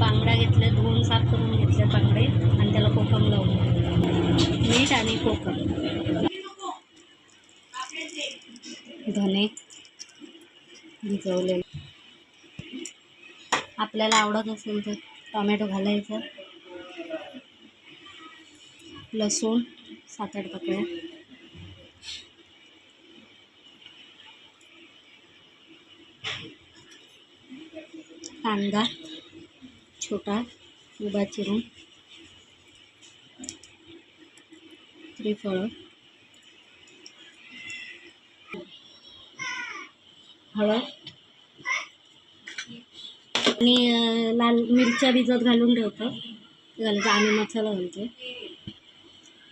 बांगडा घेतले धुवून साफ करून घेतले बांगडे आणि त्याला कोकम लावून. मीठ आणि कोकम. धने भिजवलेले. आपल्याला आवडत असेल तर टोमॅटो घालायचं. लसूण सात आठ पकड्या कांदा छोटा उभा चिरून. त्रिफळ हळद आणि लाल मिरच्या भिजत घालून ठेवतो. घालायचं आणि मसाला घालतो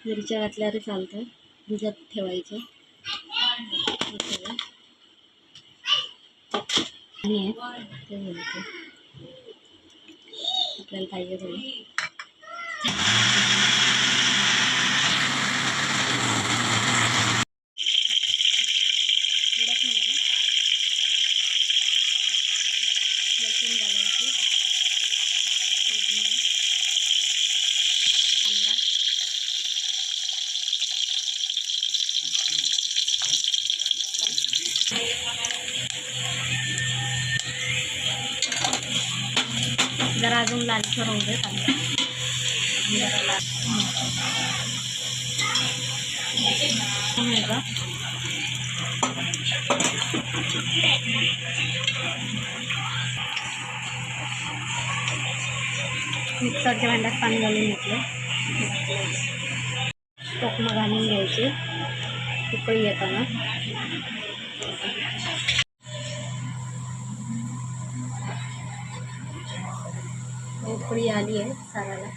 मिरच्या घातल्यावर चालतं. भिजत ठेवायचं. आणि आहे, ते घालतो आपल्याला पाहिजे थोडं उडत नाही जरा अजून लालसर होऊ दे का मिक्सरच्या भांड्यात पाणी घालून घेतलं. कोकमं घालून घ्यायची. उकळी येताना. उकळी आली आहे साराला.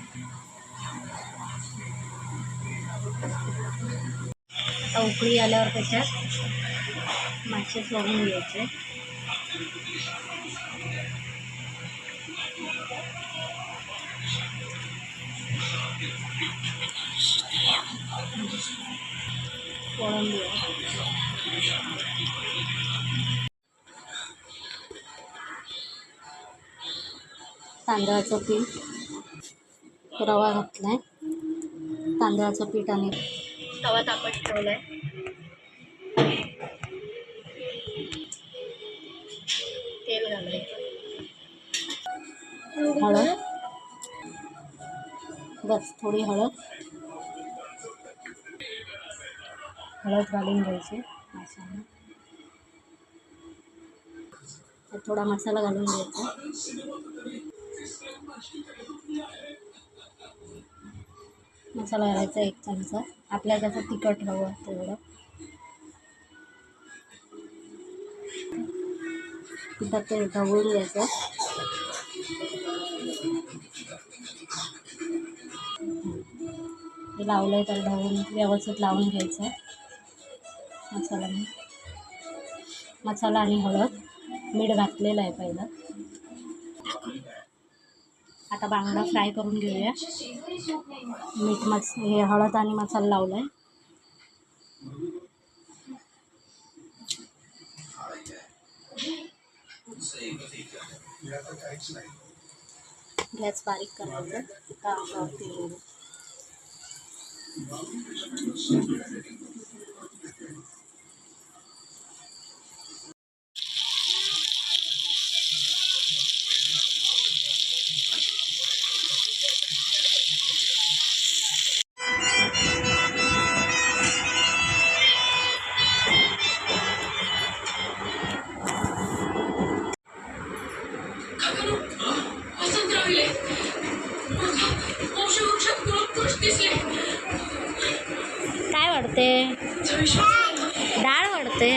आता उकळी आल्यावर त्याच्यात मासे सोडून घ्यायचे कोळंबी तांदळाचं पीठ रवा घातलाय. तांदळाचं पीठ आणि तवा तापत ठेवलाय. तेल घालायचं. हळद. बस थोडी हळद. हळद घालून घ्यायची मसाला. थोडा मसाला घालून घ्यायचा. मसाला घालायचा एक चमचा. आपल्याला त्याचं तिखट हवं तेवढं. तिथं ते ढवळून घ्यायचं. ते लावलं आहे त्याला ढवळून व्यवस्थित लावून घ्यायचं. मसाला मसाला आणि हळद. मीठ घातलेलं आहे पहिलं. आता बांगडा फ्राय करून घेऊया. मीठ मस हे हळद आणि मसाला लावला आहे गॅस बारीक करायचं वाढते. डाळ वाढते.